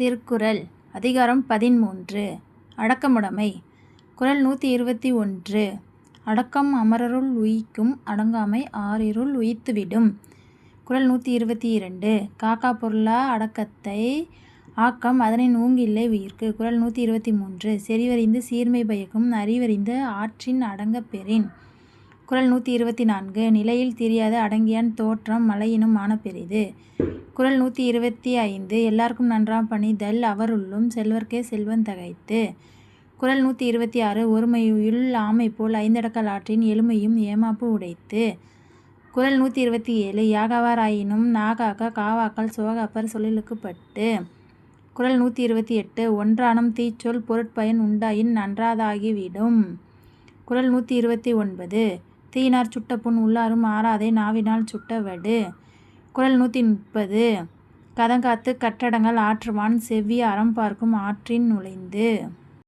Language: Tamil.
திருக்குறள் அதிகாரம் பதிமூன்று அடக்கமுடைமை. குரல் நூற்றி இருபத்தி ஒன்று. அடக்கம் அமரருள் உய்க்கும் அடங்காமை ஆறிருள் உயித்துவிடும். குரல் நூற்றி இருபத்தி இரண்டு. காக்கா பொருளா அடக்கத்தை ஆக்கம் அதனை நூங்கில்லை உயிர்க்கு. குரல் நூற்றி இருபத்தி மூன்று. செறிவறிந்து சீர்மை பயக்கும் அறிவறிந்து ஆற்றின் அடங்கப் குரல் நூற்றி இருபத்தி நான்கு நிலையில் தெரியாத அடங்கியான் தோற்றம் மலையினும் ஆனப்பெரிது. குரல் நூற்றி இருபத்தி ஐந்து எல்லாருக்கும் நன்றாம் பணிதல் அவருள்ளும் செல்வர்க்கே செல்வன் தகைத்து. குரல் நூற்றி இருபத்தி ஆறு ஒருமையுள் ஆமை போல் ஐந்தடக்கல் ஆற்றின் எளிமையும் ஏமாப்பு உடைத்து. குரல் நூற்றி இருபத்தி ஏழு யாகவாராயினும் நாகாக்க காவாக்கள் சோகாப்பர் சொல்லிலுக்குப்பட்டு குரல் நூற்றி இருபத்தி எட்டு ஒன்றானம் தீச்சொல் பொருட்பயன் உண்டாயின் நன்றாதாகிவிடும். குரல் நூற்றி இருபத்தி ஒன்பது தீயினார் சுட்ட புண் உள்ளாரும் ஆறாதே நாவினால் சுட்ட வடு. குரல் நூற்றி முப்பது கதங்காத்து கட்டடங்கள் ஆற்றுவான் செவ்வி அறம் பார்க்கும் ஆற்றின் நுழைந்து.